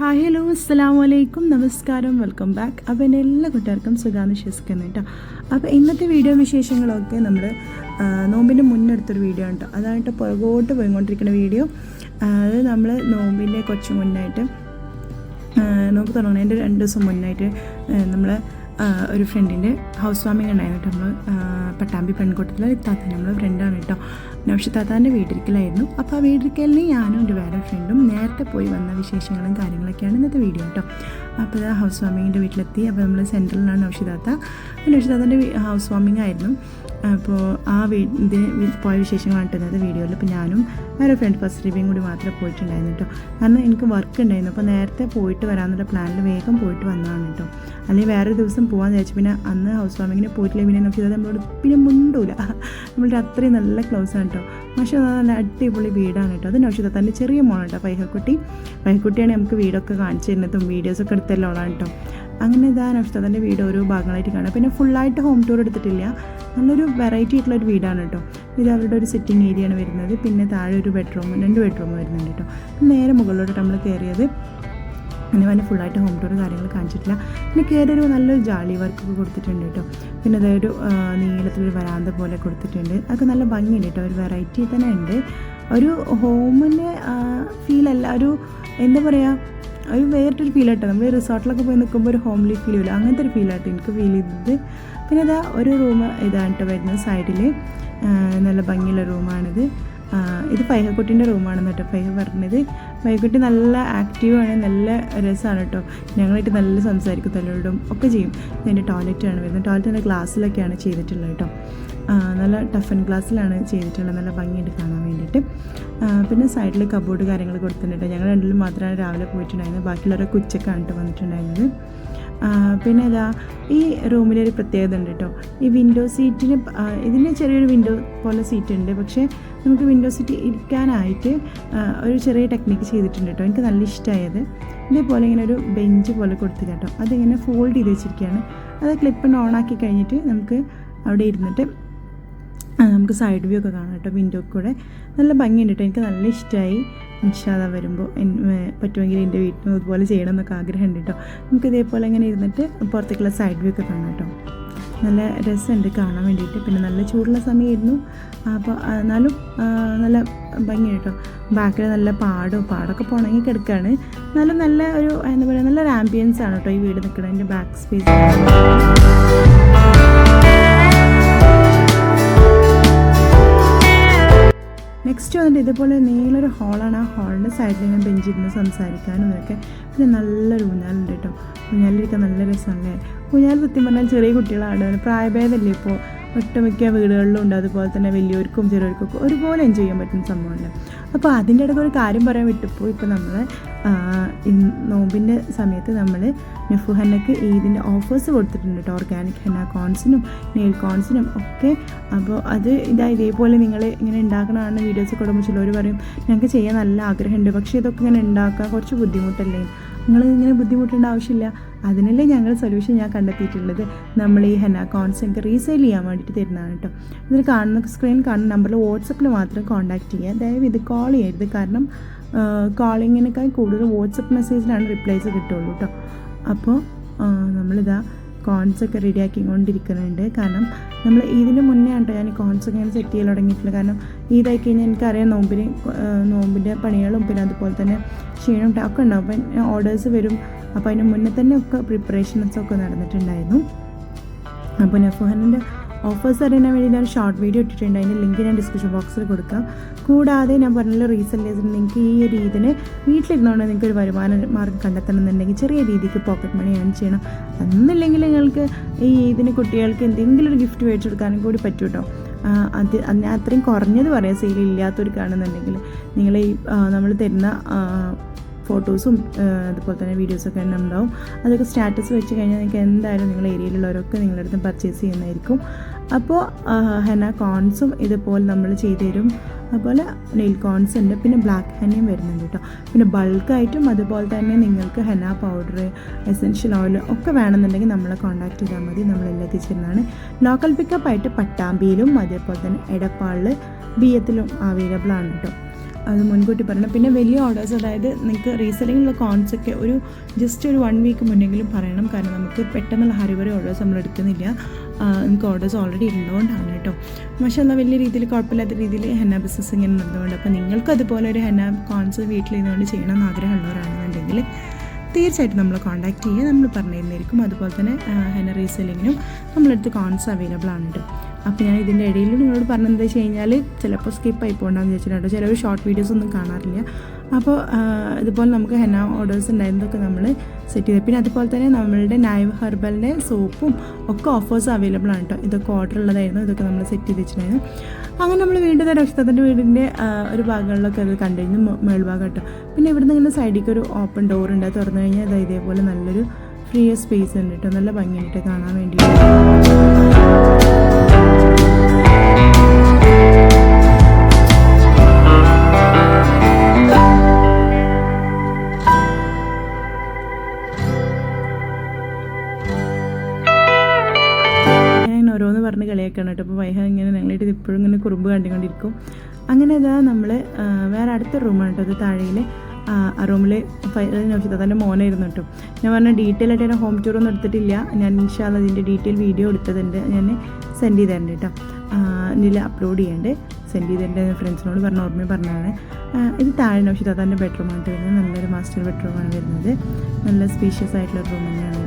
Hi hello അസ്സാം വലൈക്കും നമസ്കാരം വെൽക്കം ബാക്ക് അപ്പോൾ എന്റെ എല്ലാ കൂട്ടുകാർക്കും സുഖാന്ന് വിശ്വസിക്കുന്നു കേട്ടോ അപ്പോൾ ഇന്നത്തെ വീഡിയോ വിശേഷങ്ങളൊക്കെ നമ്മൾ നോമ്പിന്റെ മുന്നെടുത്തൊരു വീഡിയോ ആണ് അതായിട്ട് പുറകോട്ട് പോയിക്കൊണ്ടിരിക്കുന്ന വീഡിയോ അത് നമ്മൾ നോമ്പിന്റെ കുറച്ച് മുന്നായിട്ട് നോമ്പ് തുടങ്ങുന്നതിന്റെ രണ്ട് ദിവസം മുന്നായിട്ട് നമ്മൾ ഒരു ഫ്രണ്ടിന്റെ ഹൗസ് വാമിങ് ഉണ്ടായിരുന്നു കേട്ടോ നമ്മൾ പട്ടാമ്പി പെൺകുട്ടത്തിലെ ഇത്താത്ത നമ്മൾ ഫ്രണ്ടാണ് കേട്ടോ. പക്ഷേ താത്താന്റെ വീട്ടിരിക്കലായിരുന്നു. അപ്പോൾ ആ വീട്ടിരിക്കലിന് ഞാനും എന്റെ വേറെ ഫ്രണ്ടും നേരത്തെ പോയി വന്ന വിശേഷങ്ങളും കാര്യങ്ങളൊക്കെയാണ് ഇന്നത്തെ വീഡിയോ കേട്ടോ അപ്പോൾ ഹൗസ് വാമിങ്ങിന്റെ വീട്ടിലെത്തി. അപ്പോൾ നമ്മൾ സെൻട്രലിലാണ് നൗഷിതാത്ത താത്ത. നൗഷി ഹൗസ് വാമിങ് ആയിരുന്നു. അപ്പോൾ ആ വീടിന് പോയ വിശേഷങ്ങളാണ് കണ്ടിരുന്നത് വീഡിയോയിൽ. അപ്പോൾ ഞാനും വേറെ ഫ്രണ്ട് ഫസ്റ്റ് റിവ്യൂയും കൂടി മാത്രമേ പോയിട്ടുണ്ടായിരുന്നു കേട്ടോ. കാരണം എനിക്ക് വർക്ക് ഉണ്ടായിരുന്നു. അപ്പോൾ നേരത്തെ പോയിട്ട് വരാമെന്നുള്ള പ്ലാനിൽ വേഗം പോയിട്ട് വന്നതാണ് കേട്ടോ. അല്ലെങ്കിൽ വേറൊരു ദിവസം പോകാമെന്ന് വിചാരിച്ചു. പിന്നെ അന്ന് ഹൗസ് വാമിങ്ങിന് പോയിട്ടില്ല. പിന്നെ നോക്കി നമ്മളോട് പിന്നെ മുണ്ടൂല. നമ്മളുടെ അത്രയും നല്ല ക്ലോസ് ആണ് കേട്ടോ. പക്ഷേ നല്ല അടിപൊളി വീടാണ് കേട്ടോ. അത് നൗഷിത തന്റെ ചെറിയ മോളാണ് കേട്ടോ പൈഹക്കുട്ടി പൈഹക്കുട്ടിയാണ് നമുക്ക് വീടൊക്കെ കാണിച്ചു തരുന്നതും വീഡിയോസൊക്കെ എടുത്തല്ലോളാണ് കേട്ടോ. അങ്ങനെ ഇതാ നഷ്ടത്തിന്റെ വീട് ഓരോ ഭാഗങ്ങളായിട്ട് കാണാം. പിന്നെ ഫുള്ളായിട്ട് ഹോം ടൂർ എടുത്തിട്ടില്ല. നല്ലൊരു വെറൈറ്റി ആയിട്ടുള്ള ഒരു വീടാണ് കേട്ടോ. ഇത് അവരുടെ ഒരു സിറ്റിംഗ് ഏരിയ ആണ് വരുന്നത്. പിന്നെ താഴെ ഒരു ബെഡ്റൂം രണ്ട് ബെഡ്റൂം വരുന്നുണ്ട് കേട്ടോ. നേരെ മുകളിലോട്ട് നമ്മൾ കയറിയത് അങ്ങനെ വല്ല ഫുള്ളായിട്ട് ഹോം ടൂർ കാര്യങ്ങൾ കാണിച്ചിട്ടില്ല. പിന്നെ കയറി ഒരു നല്ലൊരു ജാളി വർക്കൊക്കെ കൊടുത്തിട്ടുണ്ട് കേട്ടോ. പിന്നെ അതൊരു നീളത്തിലൊരു വരാന്ത പോലെ കൊടുത്തിട്ടുണ്ട്. അതൊക്കെ നല്ല ഭംഗിയുണ്ട് കേട്ടോ. ഒരു വെറൈറ്റി തന്നെ ഉണ്ട്. ഒരു ഹോമിന്റെ ഫീലല്ല ഒരു എന്താ പറയുക ഒരു വേറിട്ടൊരു ഫീൽ ആട്ടോ നമ്മൾ റിസോർട്ടിലൊക്കെ പോയി നിൽക്കുമ്പോൾ ഒരു ഹോംലി ഫീൽ വരും അങ്ങനത്തെ ഒരു ഫീൽ ആട്ടോ എനിക്ക് ഫീൽ ചെയ്തത്. പിന്നെ ഇതാ ഒരു റൂം ഇതാണ് കേട്ടോ വരുന്നത് സൈഡിൽ നല്ല ഭംഗിയുള്ള റൂമാണിത് ഇത് ഫൈഹക്കുട്ടീന്റെ റൂമാണെന്ന് കേട്ടോ. ഫൈഹ പറഞ്ഞത്. ഫൈഹക്കുട്ടി നല്ല ആക്റ്റീവാണ് നല്ല രസമാണ് കേട്ടോ. ഞങ്ങളായിട്ട് നല്ല സംസാരിക്കും തലോടും ഒക്കെ ചെയ്യും. ഇതിന്റെ ടോയ്ലറ്റാണ് വരുന്നത്. ടോയ്ലറ്റ് നല്ല ഗ്ലാസ്സിലൊക്കെയാണ് ചെയ്തിട്ടുള്ളത് കേട്ടോ. നല്ല ടഫൻ ഗ്ലാസ്സിലാണ് ചെയ്തിട്ടുള്ളത്. നല്ല ഭംഗിയുണ്ട് കാണാൻ വേണ്ടിയിട്ട്. പിന്നെ സൈഡിൽ കബോർഡ് കാര്യങ്ങൾ കൊടുത്തിട്ടുണ്ട് ഞങ്ങൾ രണ്ടിലും മാത്രമാണ് രാവിലെ പോയിട്ടുണ്ടായിരുന്നത്. ബാക്കിയുള്ളവരൊക്കെ ഉച്ചക്കാണ് വന്നിട്ടുണ്ടായിരുന്നത്. പിന്നെ ഇതാ ഈ റൂമിലൊരു പ്രത്യേകത ഉണ്ട് കേട്ടോ ഈ വിൻഡോ സീറ്റിന് ഇതിന് ചെറിയൊരു വിൻഡോ പോലെ സീറ്റ് ഉണ്ട്. പക്ഷേ നമുക്ക് വിൻഡോ സീറ്റ് ഇരിക്കാനായിട്ട് ഒരു ചെറിയ ടെക്നിക്ക് ചെയ്തിട്ടുണ്ട് കേട്ടോ എനിക്ക് നല്ല ഇഷ്ടമായത് ഇതേപോലെ ഇങ്ങനെ ഒരു ബെഞ്ച് പോലെ കൊടുത്തില്ല കേട്ടോ അതിങ്ങനെ ഫോൾഡ് ചെയ്ത് വെച്ചിരിക്കുകയാണ്. അത് ക്ലിപ്പ് ആക്കി കഴിഞ്ഞിട്ട് നമുക്ക് അവിടെ ഇരുന്നിട്ട് നമുക്ക് സൈഡ് വ്യൂ ഒക്കെ കാണാം കേട്ടോ വിൻഡോ കൂടെ. നല്ല ഭംഗിയുണ്ട് കേട്ടോ എനിക്ക് നല്ല ഇഷ്ടമായി ഇൻഷാദ വരുമ്പോൾ പറ്റുമെങ്കിൽ എന്റെ വീട്ടിലും ഇതുപോലെ ചെയ്യണം എന്നൊക്കെ ആഗ്രഹമുണ്ട് കേട്ടോ നമുക്ക് ഇതേപോലെ ഇങ്ങനെ ഇരുന്നിട്ട് പുറത്തേക്കുള്ള സൈഡ് വ്യൂ ഒക്കെ കാണാം കേട്ടോ നല്ല രസമുണ്ട് കാണാൻ വേണ്ടിയിട്ട്. പിന്നെ നല്ല ചൂടുള്ള സമയമായിരുന്നു. അപ്പോൾ എന്നാലും നല്ല ഭംഗി കേട്ടോ ബാക്കിൽ നല്ല പാടും പാടൊക്കെ പുണങ്ങി കിടക്കുകയാണ് നല്ല നല്ല ഒരു എന്താ പറയുക നല്ലൊരു ആംബിയൻസ് ആണ് കേട്ടോ ഈ വീട് നിൽക്കുന്നതിന്റെ ബാക്ക് സ്പേസ് നെക്സ്റ്റ് വന്നിട്ട് ഇതുപോലെ നീളൊരു ഹോളാണ് ആ ഹോളിന്റെ സൈഡിൽ ഞാൻ ബെഞ്ചിരുന്ന് സംസാരിക്കാനും ഇതൊക്കെ. പിന്നെ നല്ലൊരു ഊഞ്ഞാലുണ്ട് കേട്ടോ ഊഞ്ഞാലിരിക്കാൻ നല്ല രസമല്ലേ ഊഞ്ഞാൽ സത്യം പറഞ്ഞാൽ ചെറിയ കുട്ടികളാണ്. പ്രായഭേദമല്ലേ ഇപ്പോൾ ഒട്ടുമിക്ക വീടുകളിലും ഉണ്ട്. അതുപോലെ തന്നെ വലിയവർക്കും ചെറിയവർക്കും ഒക്കെ ഒരുപോലെ എൻജോയ് ചെയ്യാൻ പറ്റുന്ന സംഭവമുണ്ട്. അപ്പോൾ അതിന്റെ ഇടയ്ക്ക് ഒരു കാര്യം പറയാൻ വിട്ടുപോയി. ഇപ്പോൾ നമ്മൾ നോമ്പിന്റെ സമയത്ത് നമ്മൾ നെഫുഹന്നക്ക് ഈദിന്റെ ഓഫേഴ്സ് കൊടുത്തിട്ടുണ്ട് കേട്ടോ. ഓർഗാനിക് ഹെന്ന കോൺസിനും നെയിൽ കോൺസിനും ഒക്കെ. അപ്പോൾ അത് ഇതാ ഇതേപോലെ നിങ്ങൾ ഇങ്ങനെ ഉണ്ടാക്കണമെന്ന് വീഡിയോസ് കൊടുക്കുമ്പോൾ ചിലവർ പറയും ഞങ്ങൾക്ക് ചെയ്യാൻ നല്ല ആഗ്രഹമുണ്ട്. പക്ഷേ ഇതൊക്കെ ഇങ്ങനെ ഉണ്ടാക്കാൻ കുറച്ച് ബുദ്ധിമുട്ടല്ലേ? നിങ്ങൾ ഇങ്ങനെ ബുദ്ധിമുട്ടേണ്ട ആവശ്യമില്ല. അതിനല്ലേ ഞങ്ങൾ സൊല്യൂഷൻ ഞാൻ കണ്ടെത്തിയിട്ടുള്ളത്. നമ്മൾ ഈ ഹെന കോൺസ് എനിക്ക് റീസെയിൽ ചെയ്യാൻ വേണ്ടിയിട്ട് തരുന്നതാണ് കേട്ടോ ഇതിൽ കാണുന്ന സ്ക്രീൻ കാണുന്ന നമ്പറിൽ വാട്സപ്പിൽ മാത്രം കോൺടാക്റ്റ് ചെയ്യുക. ദയവ് ഇത് കോൾ ചെയ്യരുത്. കാരണം കോളിങ്ങിനേക്കാൾ കൂടുതൽ വാട്സപ്പ് മെസ്സേജിലാണ് റിപ്ലൈസ് കിട്ടുള്ളൂ കേട്ടോ അപ്പോൾ നമ്മളിതാ കോൺസ് ഒക്കെ റെഡിയാക്കി കൊണ്ടിരിക്കുന്നുണ്ട് കാരണം നമ്മൾ ഇതിന് മുന്നേ ആണ് ഞാൻ കോൺസ് ഒക്കെ ഇങ്ങനെ സെറ്റ് ചെയ്യാൻ തുടങ്ങിയിട്ടില്ല. കാരണം ഈതായി കഴിഞ്ഞാൽ എനിക്കറിയാം നോമ്പിന് നോമ്പിന്റെ പണികളും പിന്നെ അതുപോലെ തന്നെ ക്ഷീണം ഒക്കെ ഉണ്ടാവും. അപ്പം ഓർഡേഴ്സ് വരും. അപ്പോൾ അതിന് മുന്നേ തന്നെ ഒക്കെ പ്രിപ്പറേഷൻസ് ഒക്കെ നടന്നിട്ടുണ്ടായിരുന്നു. അപ്പോൾ നെഫുഹനിന്റെ ഓഫേഴ്സ് അറിയാൻ വേണ്ടി ഞാൻ ഷോർട്ട് വീഡിയോ ഇട്ടിട്ടുണ്ട്. അതിന്റെ ലിങ്ക് ഞാൻ ഡിസ്ക്രിപ്ഷൻ ബോക്സിൽ കൊടുക്കാം. കൂടാതെ ഞാൻ പറഞ്ഞല്ലോ റീസെല്ലേഴ്സിന് നിങ്ങൾക്ക് ഈ ഒരു ഇതിന് വീട്ടിലിരുന്നുകൊണ്ട് നിങ്ങൾക്ക് ഒരു വരുമാന മാർഗം കണ്ടെത്തണം എന്നുണ്ടെങ്കിൽ ചെറിയ രീതിക്ക് പോക്കറ്റ് മണി ഏൺ ചെയ്യണം. അന്നില്ലെങ്കിൽ നിങ്ങൾക്ക് ഈ ഇതിന് കുട്ടികൾക്ക് എന്തെങ്കിലും ഒരു ഗിഫ്റ്റ് മേടിച്ചു കൊടുക്കാനും കൂടി പറ്റും കേട്ടോ അത് അതിന് അത്രയും കുറഞ്ഞത് പറയാം. സെയിൽ ഇല്ലാത്തവർക്കാണെന്നുണ്ടെങ്കിൽ നിങ്ങൾ ഈ നമ്മൾ തരുന്ന ഫോട്ടോസും അതുപോലെ തന്നെ വീഡിയോസൊക്കെ തന്നെ ഉണ്ടാവും. അതൊക്കെ സ്റ്റാറ്റസ് വെച്ച് കഴിഞ്ഞാൽ നിങ്ങൾക്ക് എന്തായാലും നിങ്ങളുടെ ഏരിയയിലുള്ളവരൊക്കെ നിങ്ങളുടെ അടുത്ത് പർച്ചേസ് ചെയ്യുന്നതായിരിക്കും. അപ്പോൾ ഹെന കോൺസും ഇതുപോലെ നമ്മൾ ചെയ്തു തരും. അതുപോലെ നെയിൽ കോൺസ് ഉണ്ട് പിന്നെ ബ്ലാക്ക് ഹെനയും വരുന്നുണ്ട് കേട്ടോ. പിന്നെ ബൾക്കായിട്ടും അതുപോലെ തന്നെ നിങ്ങൾക്ക് ഹെന പൗഡർ എസെൻഷ്യൽ ഓയിൽ ഒക്കെ വേണമെന്നുണ്ടെങ്കിൽ നമ്മളെ കോൺടാക്ട് ചെയ്താൽ മതി. നമ്മളെല്ലാം എത്തിച്ചിരുന്നതാണ് ലോക്കൽ പിക്കപ്പായിട്ട് പട്ടാമ്പിയിലും അതേപോലെ തന്നെ എടപ്പാളിൽ ബിയത്തിലും അവൈലബിൾ ആണ് കേട്ടോ. അത് മുൻകൂട്ടി പറയണം. പിന്നെ വലിയ ഓർഡേഴ്സ് അതായത് നിങ്ങൾക്ക് റീസെല്ലിങ്ങിലുള്ള കോൺസ് ഒക്കെ ഒരു ജസ്റ്റ് ഒരു വൺ വീക്ക് മുന്നെങ്കിലും പറയണം. കാരണം നമുക്ക് പെട്ടെന്നുള്ള ഹരിവറി ഓർഡേഴ്സ് നമ്മൾ എടുക്കുന്നില്ല. നിങ്ങൾക്ക് ഓർഡേഴ്സ് ഓൾറെഡി ഉള്ളതുകൊണ്ടാണ് കേട്ടോ. പക്ഷേ എന്നാൽ വലിയ രീതിയിൽ കുഴപ്പമില്ലാത്ത രീതിയിൽ ഹെന്ന ബിസിനസ് ഇങ്ങനെ നടന്നുകൊണ്ട് അപ്പോൾ നിങ്ങൾക്ക് അതുപോലെ ഒരു ഹെന്ന കോൺസ് വീട്ടിലിരുന്നുകൊണ്ട് ചെയ്യണം എന്ന് ആഗ്രഹമുള്ളവരാണെന്നുണ്ടെങ്കിൽ തീർച്ചയായിട്ടും നമ്മൾ കോൺടാക്റ്റ് ചെയ്യുക. നമ്മൾ പറഞ്ഞു അതുപോലെ തന്നെ ഹെന റീസെല്ലിങ്ങിനും നമ്മളടുത്ത് കോൺസ് അവൈലബിൾ ആണ് കേട്ടോ അപ്പോൾ ഞാൻ ഇതിന്റെ ഇടയിൽ നിങ്ങളോട് പറഞ്ഞത് എന്താ വെച്ച് കഴിഞ്ഞാൽ ചിലപ്പോൾ സ്കിപ്പ് ആയി പോകണ്ടെന്ന് വെച്ചിട്ടുണ്ട് ചിലർ ഷോർട്ട് വീഡിയോസ് ഒന്നും കാണാറില്ല. അപ്പോൾ ഇതുപോലെ നമുക്ക് ഹെന ഓർഡേഴ്സ് ഉണ്ടായിരുന്നതൊക്കെ നമ്മൾ സെറ്റ് ചെയ്ത്. പിന്നെ അതുപോലെ തന്നെ നമ്മളുടെ നൈവ് ഹെർബലിന്റെ സോപ്പും ഒക്കെ ഓഫേഴ്സ് അവൈലബിൾ ആണ് കേട്ടോ. ഇതൊക്കെ ഓർഡർ ഉള്ളതായിരുന്നു. ഇതൊക്കെ നമ്മൾ സെറ്റ് ചെയ്ത് വെച്ചിട്ടുണ്ടായിരുന്നു. അങ്ങനെ നമ്മൾ വീണ്ടും തന്നെ രക്ഷത്തത്തിന്റെ വീടിന്റെ ഒരു ഭാഗങ്ങളിലൊക്കെ അത് മേ- മേൾഭാഗം കേട്ടോ. പിന്നെ ഇവിടുന്ന് ഇങ്ങനെ സൈഡിലേക്ക് ഒരു ഓപ്പൺ ഡോർ ഉണ്ട്. തുറന്നു കഴിഞ്ഞാൽ അത് ഇതേപോലെ നല്ലൊരു ഫ്രീ സ്പേസ് ഉണ്ട് കേട്ടോ. നല്ല ഭംഗിയായിട്ട് കാണാൻ വേണ്ടിയിട്ട്. ഓരോന്ന് വൈഹ ഇങ്ങനെ അങ്ങനെ വേറെ അടുത്ത റൂമാണ് മോനായിരുന്നു കേട്ടോ. ഞാൻ പറഞ്ഞ ഡീറ്റെയിൽ ആയിട്ട് ഹോം ടൂർ ഒന്നും എടുത്തിട്ടില്ല. ഞാൻ ഇൻഷാല്ല അതിന്റെ ഡീറ്റെയിൽ വീഡിയോ എടുത്തതുണ്ട്. ഞാൻ സെൻഡ് ചെയ്തിട്ടുണ്ട് കേട്ടോ. ഇതിൽ അപ്ലോഡ് ചെയ്യേണ്ടത് സെൻഡ് ചെയ്ത് എന്റെ ഫ്രണ്ട്സിനോട് പറഞ്ഞ ഓർമ്മ പറഞ്ഞതാണ്. ഇത് താഴെ നൗഷിതാന്റെ ബെഡ്റൂമാണ് വരുന്നത് നല്ലൊരു മാസ്റ്റർ ബെഡ്റൂമാണ് വരുന്നത്. നല്ല സ്പീഷ്യസ് ആയിട്ടുള്ള റൂം തന്നെയാണ്.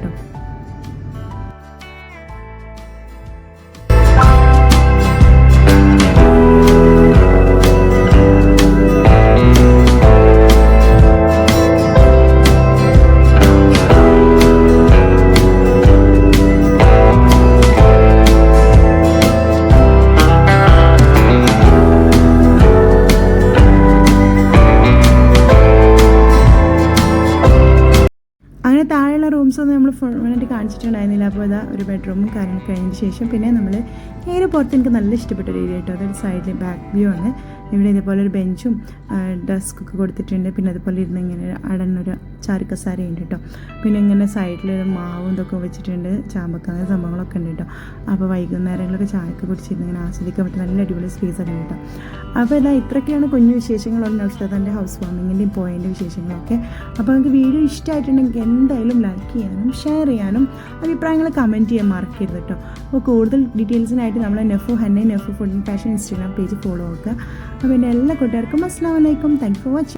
അങ്ങനെ താഴെയുള്ള റൂംസ് ഒന്നും നമ്മൾ ഫുള്ളായിട്ട് കാണിച്ചിട്ടുണ്ടായിരുന്നില്ല. അപ്പോൾ ഇതാ ഒരു ബെഡ്റൂമും കാര്യങ്ങളൊക്കെ കഴിഞ്ഞതിന് ശേഷം പിന്നെ നമ്മൾ നേരെ പുറത്ത് എനിക്ക് നല്ല ഇഷ്ടപ്പെട്ട ഒരു ഏരിയ കേട്ടോ അതൊരു സൈഡിൽ ബാക്ക് വ്യൂ ആണ്. ഇവിടെ ഇതേപോലെ ഒരു ബെഞ്ചും ഡെസ്ക് ഒക്കെ കൊടുത്തിട്ടുണ്ട്. പിന്നെ അതുപോലെ ഇരുന്ന് ഇങ്ങനെ അടന്നൊരു ഉണ്ട് കേട്ടോ. പിന്നെ ഇങ്ങനെ സൈഡിൽ മാവും ഇതൊക്കെ വെച്ചിട്ടുണ്ട്. ചാമ്പക്ക അങ്ങനെ സംഭവങ്ങളൊക്കെ ഉണ്ട് കേട്ടോ. അപ്പോൾ വൈകുന്നേരങ്ങളൊക്കെ ചായക്ക് കുടിച്ചിരുന്ന് ഇങ്ങനെ ആസ്വദിക്കാൻ പറ്റും നല്ല അടിപൊളി സ്പേസ് ഒക്കെ കേട്ടോ. അപ്പോൾ ഇതാ ഇത്രയൊക്കെയാണ് കുഞ്ഞു വിശേഷങ്ങളുള്ള നൗഷാദന്റെ ഹൗസ് വാമിങ്ങിന്റെയും പോയിന്റെ വിശേഷങ്ങളൊക്കെ. അപ്പോൾ നിങ്ങൾക്ക് വീഡിയോ ഇഷ്ടമായിട്ടുണ്ടെങ്കിൽ എന്തായാലും ലൈക്ക് ചെയ്യാനും ഷെയർ ചെയ്യാനും അഭിപ്രായങ്ങൾ കമന്റ് ചെയ്യാൻ മറക്കരുത് കേട്ടോ. അപ്പോൾ കൂടുതൽ ഡീറ്റെയിൽസിനായിട്ട് നമ്മൾ Nefu henna Nefu food and fashion Instagram page follow ആക്കുക. അപ്പോൾ എന്റെ എല്ലാ കൂട്ടുകാർക്കും അസ്സാം വലൈക്കും താങ്ക് ഫോർ വാച്ചിങ്